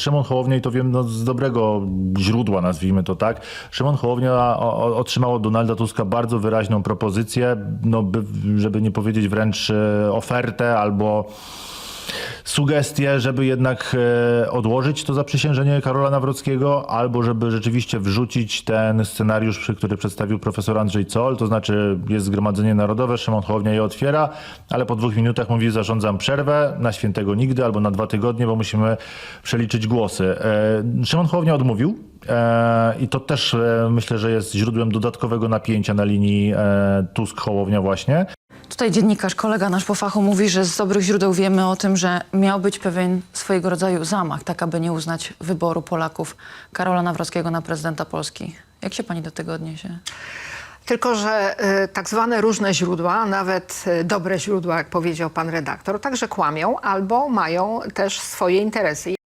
Szymon Hołownia, i to wiem no, z dobrego źródła, nazwijmy to tak, Szymon Hołownia otrzymał od Donalda Tuska bardzo wyraźną propozycję, no, by, żeby nie powiedzieć wręcz e, ofertę albo sugestie, żeby jednak e, odłożyć to zaprzysiężenie Karola Nawrockiego, albo żeby rzeczywiście wrzucić ten scenariusz, który przedstawił profesor Andrzej Zoll, to znaczy jest Zgromadzenie Narodowe, Szymon Hołownia je otwiera, ale po dwóch minutach mówi zarządzam przerwę na świętego nigdy albo na dwa tygodnie, bo musimy przeliczyć głosy. E, Szymon Hołownia odmówił e, i to też myślę, że jest źródłem dodatkowego napięcia na linii Tusk-Hołownia właśnie. Tutaj dziennikarz, kolega nasz po fachu mówi, że z dobrych źródeł wiemy o tym, że miał być pewien swojego rodzaju zamach, tak aby nie uznać wyboru Polaków Karola Nawrockiego na prezydenta Polski. Jak się pani do tego odniesie? Tylko, że y, tak zwane różne źródła, nawet y, dobre źródła, jak powiedział pan redaktor, także kłamią albo mają też swoje interesy.